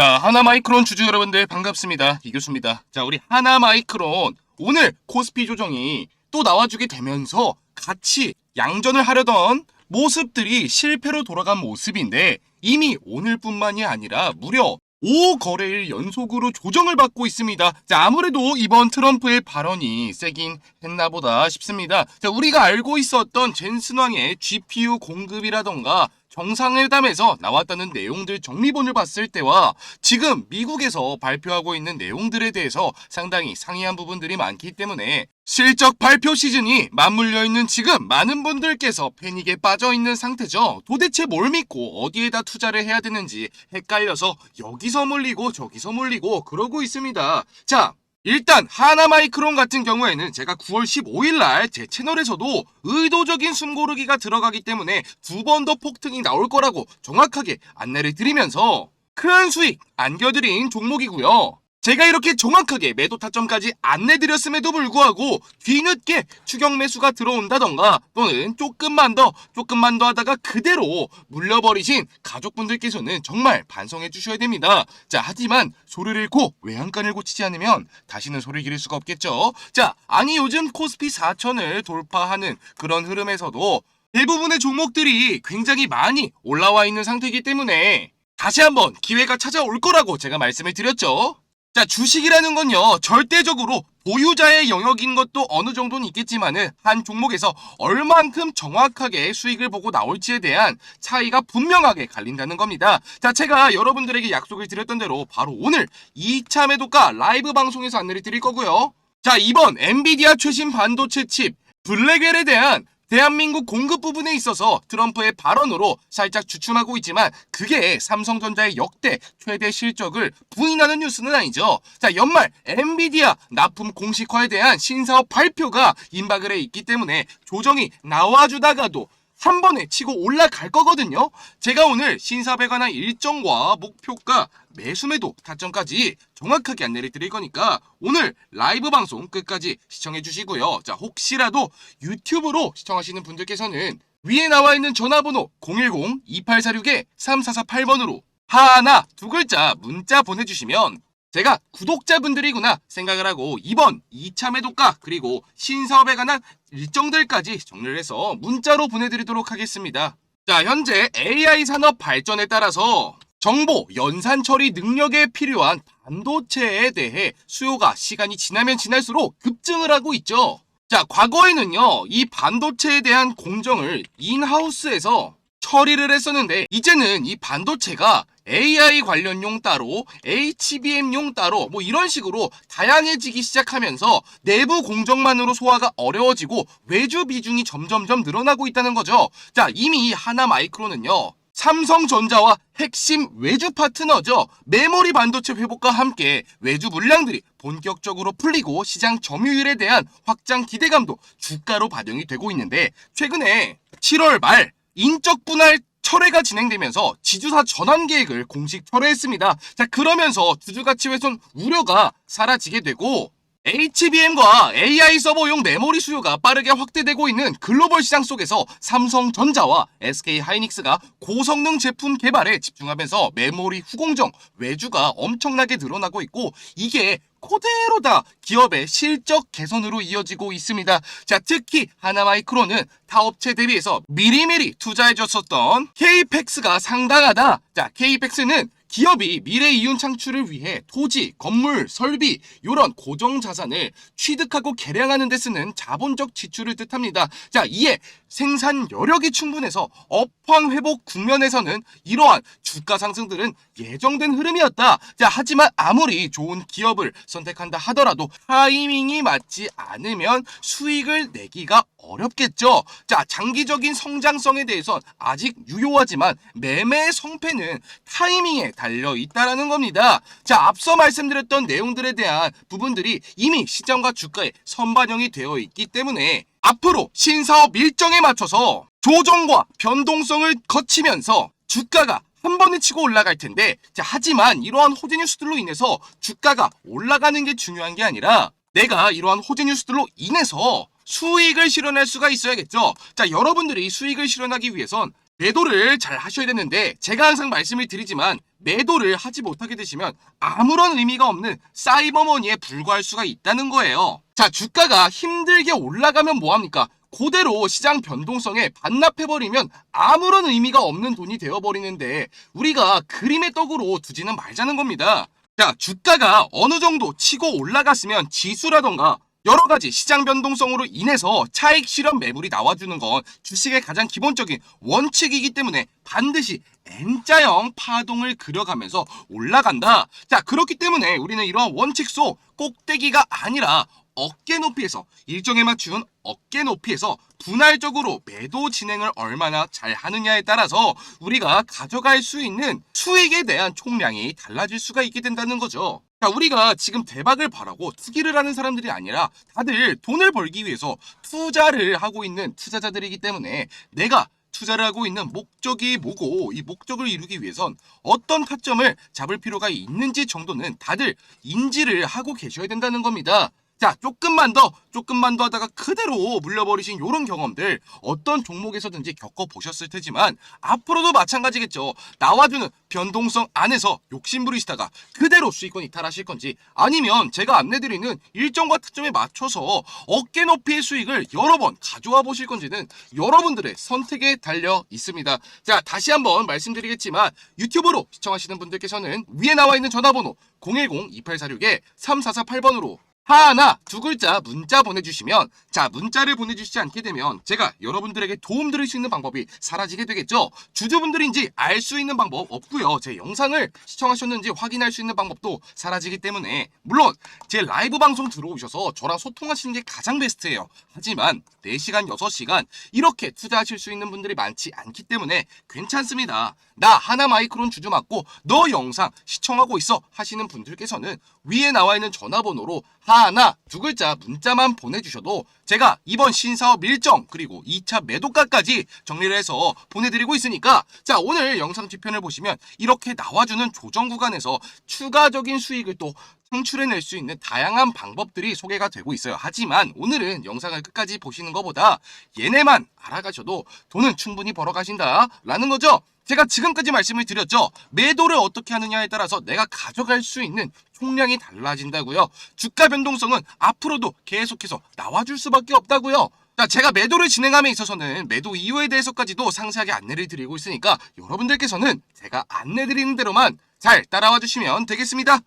자, 하나마이크론 주주 여러분들 반갑습니다. 이교수입니다. 자, 우리 하나마이크론 오늘 코스피 조정이 또 나와주게 되면서 같이 양전을 하려던 모습들이 실패로 돌아간 모습인데 이미 오늘뿐만이 아니라 무려 5거래일 연속으로 조정을 받고 있습니다. 자, 아무래도 이번 트럼프의 발언이 세긴 했나 보다 싶습니다. 자, 우리가 알고 있었던 젠슨왕의 GPU 공급이라던가 정상회담에서 나왔다는 내용들 정리본을 봤을 때와 지금 미국에서 발표하고 있는 내용들에 대해서 상당히 상이한 부분들이 많기 때문에 실적 발표 시즌이 맞물려 있는 지금 많은 분들께서 패닉에 빠져 있는 상태죠. 도대체 뭘 믿고 어디에다 투자를 해야 되는지 헷갈려서 여기서 몰리고 저기서 몰리고 그러고 있습니다. 자, 일단 하나마이크론 같은 경우에는 제가 9월 15일 날 제 채널에서도 의도적인 숨고르기가 들어가기 때문에 두 번 더 폭등이 나올 거라고 정확하게 안내를 드리면서 큰 수익 안겨드린 종목이고요. 제가 이렇게 정확하게 매도 타점까지 안내드렸음에도 불구하고 뒤늦게 추격 매수가 들어온다던가 또는 조금만 더 조금만 더 하다가 그대로 물려버리신 가족분들께서는 정말 반성해 주셔야 됩니다. 자 하지만 소리를 잃고 외양간을 고치지 않으면 다시는 소리 기를 수가 없겠죠. 자 아니 요즘 코스피 4천을 돌파하는 그런 흐름에서도 대부분의 종목들이 굉장히 많이 올라와 있는 상태이기 때문에 다시 한번 기회가 찾아올 거라고 제가 말씀을 드렸죠. 자, 주식이라는 건요, 절대적으로 보유자의 영역인 것도 어느 정도는 있겠지만은, 한 종목에서 얼만큼 정확하게 수익을 보고 나올지에 대한 차이가 분명하게 갈린다는 겁니다. 자, 제가 여러분들에게 약속을 드렸던 대로 바로 오늘 2차 매도가 라이브 방송에서 안내를 드릴 거고요. 자, 이번 엔비디아 최신 반도체 칩, 블랙웰에 대한 대한민국 공급 부분에 있어서 트럼프의 발언으로 살짝 주춤하고 있지만 그게 삼성전자의 역대 최대 실적을 부인하는 뉴스는 아니죠. 자, 연말 엔비디아 납품 공식화에 대한 신사업 발표가 임박을 해 있기 때문에 조정이 나와주다가도 한 번에 치고 올라갈 거거든요. 제가 오늘 신사업에 관한 일정과 목표가 매수매도 타점까지 정확하게 안내를 드릴 거니까 오늘 라이브 방송 끝까지 시청해 주시고요. 자, 혹시라도 유튜브로 시청하시는 분들께서는 위에 나와 있는 전화번호 010-2846-3448번으로 하나 두 글자 문자 보내주시면 제가 구독자분들이구나 생각을 하고 이번 2차 매도가 그리고 신사업에 관한 일정들까지 정리를 해서 문자로 보내드리도록 하겠습니다. 자, 현재 AI 산업 발전에 따라서 정보 연산 처리 능력에 필요한 반도체에 대해 수요가 시간이 지나면 지날수록 급증을 하고 있죠. 자, 과거에는요, 이 반도체에 대한 공정을 인하우스에서 처리를 했었는데, 이제는 이 반도체가 AI 관련용 따로, HBM용 따로, 뭐 이런 식으로 다양해지기 시작하면서 내부 공정만으로 소화가 어려워지고 외주 비중이 점점점 늘어나고 있다는 거죠. 자, 이미 하나 마이크로는요, 삼성전자와 핵심 외주 파트너죠. 메모리 반도체 회복과 함께 외주 물량들이 본격적으로 풀리고 시장 점유율에 대한 확장 기대감도 주가로 반영이 되고 있는데 최근에 7월 말 인적 분할 철회가 진행되면서 지주사 전환 계획을 공식 철회했습니다. 자 그러면서 주주가치 훼손 우려가 사라지게 되고 HBM과 AI 서버용 메모리 수요가 빠르게 확대되고 있는 글로벌 시장 속에서 삼성전자와 SK 하이닉스가 고성능 제품 개발에 집중하면서 메모리 후공정 외주가 엄청나게 늘어나고 있고 이게 그대로 다 기업의 실적 개선으로 이어지고 있습니다. 자, 특히 하나마이크로는 타업체 대비해서 미리미리 투자해줬었던 KPEX가 상당하다. 자, KPEX는 기업이 미래 이윤 창출을 위해 토지, 건물, 설비 이런 고정 자산을 취득하고 개량하는 데 쓰는 자본적 지출을 뜻합니다. 자, 이에 생산 여력이 충분해서 업황 회복 국면에서는 이러한 주가 상승들은 예정된 흐름이었다. 자, 하지만 아무리 좋은 기업을 선택한다 하더라도 타이밍이 맞지 않으면 수익을 내기가 어렵겠죠. 자, 장기적인 성장성에 대해선 아직 유효하지만 매매의 성패는 타이밍에 달려 있다라는 겁니다. 자, 앞서 말씀드렸던 내용들에 대한 부분들이 이미 시장과 주가에 선반영이 되어 있기 때문에 앞으로 신사업 일정에 맞춰서 조정과 변동성을 거치면서 주가가 한 번에 치고 올라갈 텐데 자, 하지만 이러한 호재 뉴스들로 인해서 주가가 올라가는 게 중요한 게 아니라 내가 이러한 호재 뉴스들로 인해서 수익을 실현할 수가 있어야겠죠. 자, 여러분들이 수익을 실현하기 위해선 매도를 잘 하셔야 되는데 제가 항상 말씀을 드리지만 매도를 하지 못하게 되시면 아무런 의미가 없는 사이버머니에 불과할 수가 있다는 거예요. 자, 주가가 힘들게 올라가면 뭐합니까? 그대로 시장 변동성에 반납해버리면 아무런 의미가 없는 돈이 되어버리는데 우리가 그림의 떡으로 두지는 말자는 겁니다. 자, 주가가 어느 정도 치고 올라갔으면 지수라던가 여러 가지 시장 변동성으로 인해서 차익 실현 매물이 나와주는 건 주식의 가장 기본적인 원칙이기 때문에 반드시 N자형 파동을 그려가면서 올라간다. 자, 그렇기 때문에 우리는 이러한 원칙 속 꼭대기가 아니라 어깨 높이에서 일정에 맞춘 어깨 높이에서 분할적으로 매도 진행을 얼마나 잘 하느냐에 따라서 우리가 가져갈 수 있는 수익에 대한 총량이 달라질 수가 있게 된다는 거죠. 자, 우리가 지금 대박을 바라고 투기를 하는 사람들이 아니라 다들 돈을 벌기 위해서 투자를 하고 있는 투자자들이기 때문에 내가 투자를 하고 있는 목적이 뭐고 이 목적을 이루기 위해선 어떤 타점을 잡을 필요가 있는지 정도는 다들 인지를 하고 계셔야 된다는 겁니다. 자, 조금만 더, 조금만 더 하다가 그대로 물려버리신 이런 경험들 어떤 종목에서든지 겪어보셨을 테지만 앞으로도 마찬가지겠죠. 나와주는 변동성 안에서 욕심부리시다가 그대로 수익권 이탈하실 건지 아니면 제가 안내드리는 일정과 타점에 맞춰서 어깨 높이의 수익을 여러 번 가져와 보실 건지는 여러분들의 선택에 달려 있습니다. 자, 다시 한번 말씀드리겠지만 유튜브로 시청하시는 분들께서는 위에 나와 있는 전화번호 010-2846-3448번으로 하나 두 글자 문자 보내주시면 자 문자를 보내주시지 않게 되면 제가 여러분들에게 도움 드릴 수 있는 방법이 사라지게 되겠죠? 주주분들인지 알 수 있는 방법 없고요. 제 영상을 시청하셨는지 확인할 수 있는 방법도 사라지기 때문에 물론 제 라이브 방송 들어오셔서 저랑 소통하시는 게 가장 베스트예요. 하지만 4시간 6시간 이렇게 투자하실 수 있는 분들이 많지 않기 때문에 괜찮습니다. 나 하나 마이크론 주주 맞고 너 영상 시청하고 있어 하시는 분들께서는 위에 나와 있는 전화번호로 하나 두 글자 문자만 보내주셔도 제가 이번 신사업 일정 그리고 2차 매도가까지 정리를 해서 보내드리고 있으니까 자 오늘 영상 뒤편을 보시면 이렇게 나와주는 조정 구간에서 추가적인 수익을 또 창출해낼 수 있는 다양한 방법들이 소개가 되고 있어요. 하지만 오늘은 영상을 끝까지 보시는 것보다 얘네만 알아가셔도 돈은 충분히 벌어가신다 라는 거죠. 제가 지금까지 말씀을 드렸죠. 매도를 어떻게 하느냐에 따라서 내가 가져갈 수 있는 총량이 달라진다고요. 주가 변동성은 앞으로도 계속해서 나와줄 수밖에 없다고요. 자, 제가 매도를 진행함에 있어서는 매도 이유에 대해서까지도 상세하게 안내를 드리고 있으니까 여러분들께서는 제가 안내 드리는 대로만 잘 따라와 주시면 되겠습니다.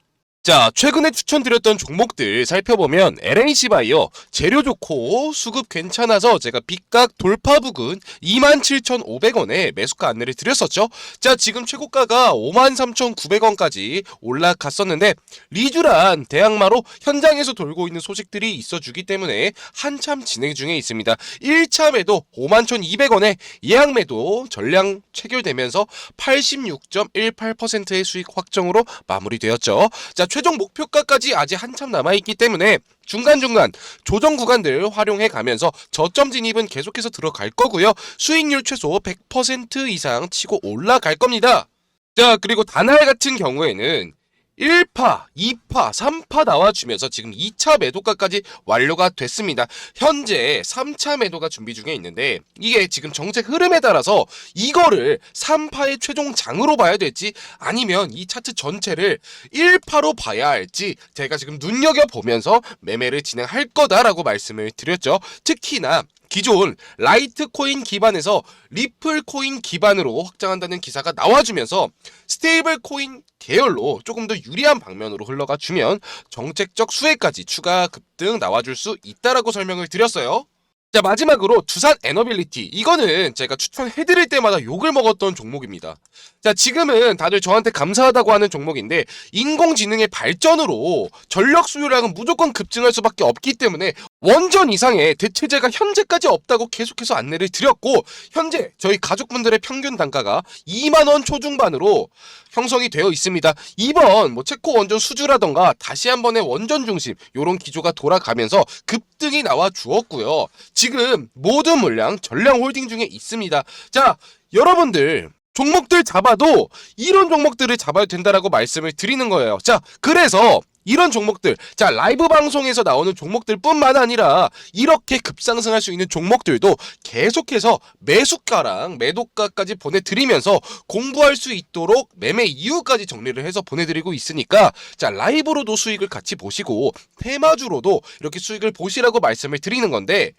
자, 최근에 추천드렸던 종목들 살펴보면 LNC 바이오 재료 좋고 수급 괜찮아서 제가 빗각 돌파 부근 27,500원에 매수가 안내를 드렸었죠. 자, 지금 최고가가 53,900원까지 올라갔었는데 리쥬란 대항마로 현장에서 돌고 있는 소식들이 있어주기 때문에 한참 진행 중에 있습니다. 1차 매도 51,200원에 예약 매도 전량 체결되면서 86.18%의 수익 확정으로 마무리되었죠. 자, 최종 목표가까지 아직 한참 남아있기 때문에 중간중간 조정 구간들 활용해 가면서 저점 진입은 계속해서 들어갈 거고요. 수익률 최소 100% 이상 치고 올라갈 겁니다. 자, 그리고 다날 같은 경우에는 1파, 2파, 3파 나와주면서 지금 2차 매도가까지 완료가 됐습니다. 현재 3차 매도가 준비 중에 있는데 이게 지금 정책 흐름에 따라서 이거를 3파의 최종 장으로 봐야 될지 아니면 이 차트 전체를 1파로 봐야 할지 제가 지금 눈여겨보면서 매매를 진행할 거다라고 말씀을 드렸죠. 특히나 기존 라이트 코인 기반에서 리플 코인 기반으로 확장한다는 기사가 나와주면서 스테이블 코인 계열로 조금 더 유리한 방면으로 흘러가 주면 정책적 수혜까지 추가 급등 나와줄 수 있다라고 설명을 드렸어요. 자 마지막으로 두산 에너빌리티 이거는 제가 추천해드릴 때마다 욕을 먹었던 종목입니다. 자 지금은 다들 저한테 감사하다고 하는 종목인데 인공지능의 발전으로 전력 수요량은 무조건 급증할 수밖에 없기 때문에 원전 이상의 대체제가 현재까지 없다고 계속해서 안내를 드렸고 현재 저희 가족분들의 평균 단가가 2만 원 초중반으로 형성이 되어 있습니다. 이번 뭐 체코 원전 수주라던가 다시 한 번의 원전 중심 요런 기조가 돌아가면서 급등이 나와 주었고요. 지금 모든 물량 전량 홀딩 중에 있습니다. 자, 여러분들 종목들 잡아도 이런 종목들을 잡아야 된다라고 말씀을 드리는 거예요. 자, 그래서 이런 종목들, 자, 라이브 방송에서 나오는 종목들 뿐만 아니라 이렇게 급상승할 수 있는 종목들도 계속해서 매수가랑 매도가까지 보내드리면서 공부할 수 있도록 매매 이유까지 정리를 해서 보내드리고 있으니까 자, 라이브로도 수익을 같이 보시고 테마주로도 이렇게 수익을 보시라고 말씀을 드리는 건데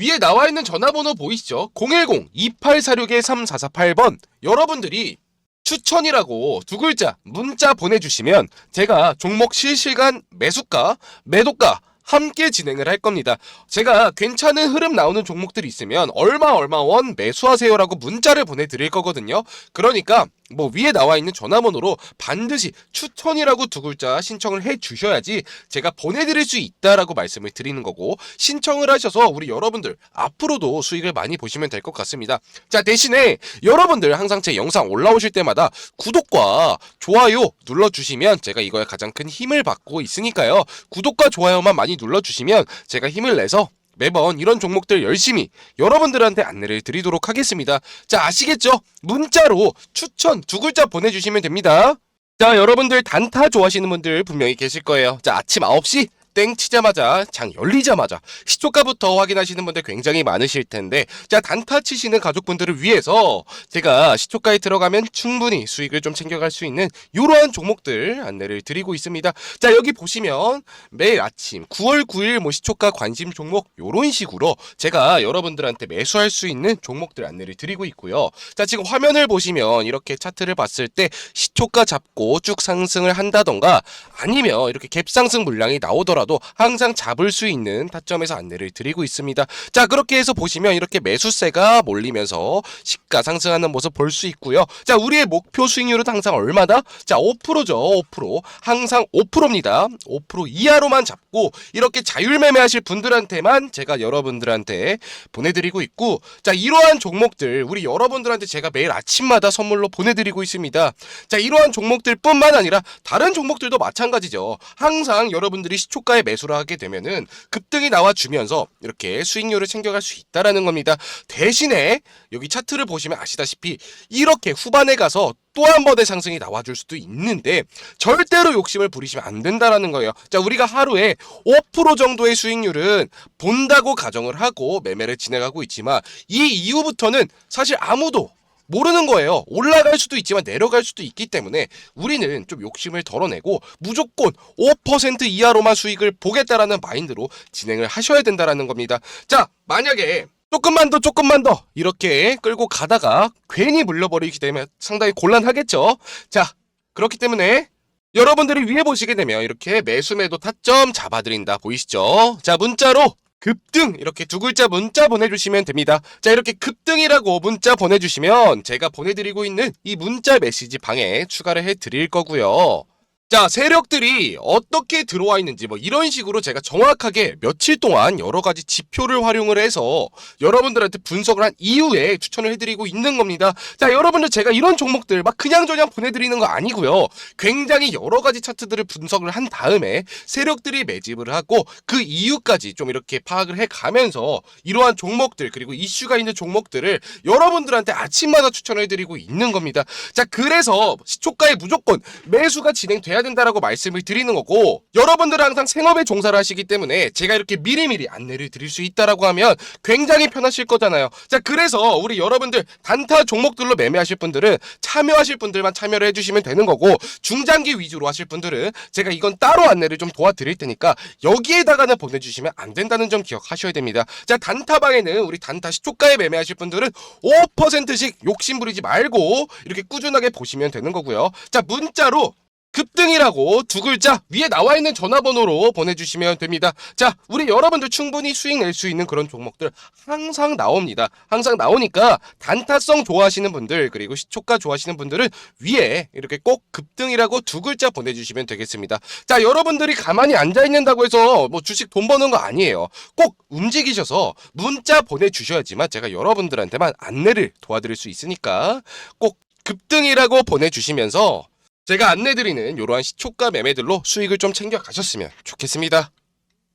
위에 나와 있는 전화번호 보이시죠? 010-2846-3448번 여러분들이 추천이라고 두 글자 문자 보내주시면 제가 종목 실시간 매수가, 매도가 함께 진행을 할 겁니다. 제가 괜찮은 흐름 나오는 종목들이 있으면 얼마 얼마 원 매수하세요라고 문자를 보내드릴 거거든요. 그러니까 뭐 위에 나와 있는 전화번호로 반드시 추천이라고 두 글자 신청을 해 주셔야지 제가 보내드릴 수 있다라고 말씀을 드리는 거고 신청을 하셔서 우리 여러분들 앞으로도 수익을 많이 보시면 될 것 같습니다. 자 대신에 여러분들 항상 제 영상 올라오실 때마다 구독과 좋아요 눌러주시면 제가 이거에 가장 큰 힘을 받고 있으니까요. 구독과 좋아요만 많이 눌러주시면 제가 힘을 내서 매번 이런 종목들 열심히 여러분들한테 안내를 드리도록 하겠습니다. 자, 아시겠죠? 문자로 추천 두 글자 보내주시면 됩니다. 자, 여러분들 단타 좋아하시는 분들 분명히 계실 거예요. 자, 아침 9시 땡 치자마자 장 열리자마자 시초가부터 확인하시는 분들 굉장히 많으실 텐데 자 단타 치시는 가족분들을 위해서 제가 시초가에 들어가면 충분히 수익을 좀 챙겨갈 수 있는 이러한 종목들 안내를 드리고 있습니다. 자 여기 보시면 매일 아침 9월 9일 뭐 시초가 관심 종목 요런 식으로 제가 여러분들한테 매수할 수 있는 종목들 안내를 드리고 있고요. 자 지금 화면을 보시면 이렇게 차트를 봤을 때 시초가 잡고 쭉 상승을 한다던가 아니면 이렇게 갭상승 물량이 나오더라도 항상 잡을 수 있는 타점에서 안내를 드리고 있습니다. 자 그렇게 해서 보시면 이렇게 매수세가 몰리면서 시가 상승하는 모습 볼 수 있고요. 자 우리의 목표 수익률은 항상 얼마다? 자 5%죠. 5% 항상 5%입니다. 5% 이하로만 잡고 이렇게 자율 매매하실 분들한테만 제가 여러분들한테 보내드리고 있고 자 이러한 종목들 우리 여러분들한테 제가 매일 아침마다 선물로 보내드리고 있습니다. 자 이러한 종목들뿐만 아니라 다른 종목들도 마찬가지죠. 항상 여러분들이 시초가 에 매수를 하게 되면은 급등이 나와 주면서 이렇게 수익률을 챙겨갈 수 있다라는 겁니다. 대신에 여기 차트를 보시면 아시다시피 이렇게 후반에 가서 또한 번의 상승이 나와줄 수도 있는데 절대로 욕심을 부리시면 안 된다라는 거예요. 자 우리가 하루에 5% 정도의 수익률은 본다고 가정을 하고 매매를 진행하고 있지만 이 이후부터는 사실 아무도 모르는 거예요. 올라갈 수도 있지만 내려갈 수도 있기 때문에 우리는 좀 욕심을 덜어내고 무조건 5% 이하로만 수익을 보겠다라는 마인드로 진행을 하셔야 된다라는 겁니다. 자, 만약에 조금만 더 조금만 더 이렇게 끌고 가다가 괜히 물려버리게 되면 상당히 곤란하겠죠. 자, 그렇기 때문에 여러분들이 위에 보시게 되면 이렇게 매수매도 타점 잡아드린다 보이시죠? 자, 문자로 급등 이렇게 두 글자 문자 보내주시면 됩니다. 자 이렇게 급등이라고 문자 보내주시면 제가 보내드리고 있는 이 문자 메시지 방에 추가를 해드릴 거고요. 자 세력들이 어떻게 들어와 있는지 뭐 이런 식으로 제가 정확하게 며칠 동안 여러 가지 지표를 활용을 해서 여러분들한테 분석을 한 이후에 추천을 해드리고 있는 겁니다. 자 여러분들 제가 이런 종목들 막 그냥저냥 보내드리는 거 아니고요. 굉장히 여러 가지 차트들을 분석을 한 다음에 세력들이 매집을 하고 그 이유까지 좀 이렇게 파악을 해 가면서 이러한 종목들 그리고 이슈가 있는 종목들을 여러분들한테 아침마다 추천해드리고 있는 겁니다. 자 그래서 시초가에 무조건 매수가 진행돼 야 된다라고 말씀을 드리는 거고 여러분들은 항상 생업에 종사를 하시기 때문에 제가 이렇게 미리미리 안내를 드릴 수 있다라고 하면 굉장히 편하실 거잖아요. 자 그래서 우리 여러분들 단타 종목들로 매매하실 분들은 참여하실 분들만 참여를 해주시면 되는 거고 중장기 위주로 하실 분들은 제가 이건 따로 안내를 좀 도와드릴 테니까 여기에다가는 보내주시면 안 된다는 점 기억하셔야 됩니다. 자 단타방에는 우리 단타 시초가에 매매하실 분들은 5%씩 욕심 부리지 말고 이렇게 꾸준하게 보시면 되는 거고요. 자 문자로 급등이라고 두 글자 위에 나와 있는 전화번호로 보내주시면 됩니다. 자, 우리 여러분들 충분히 수익 낼 수 있는 그런 종목들 항상 나옵니다. 항상 나오니까 단타성 좋아하시는 분들 그리고 시초가 좋아하시는 분들은 위에 이렇게 꼭 급등이라고 두 글자 보내주시면 되겠습니다. 자, 여러분들이 가만히 앉아 있는다고 해서 뭐 주식 돈 버는 거 아니에요. 꼭 움직이셔서 문자 보내주셔야지만 제가 여러분들한테만 안내를 도와드릴 수 있으니까 꼭 급등이라고 보내주시면서 제가 안내드리는 이러한 시초가 매매들로 수익을 좀 챙겨 가셨으면 좋겠습니다.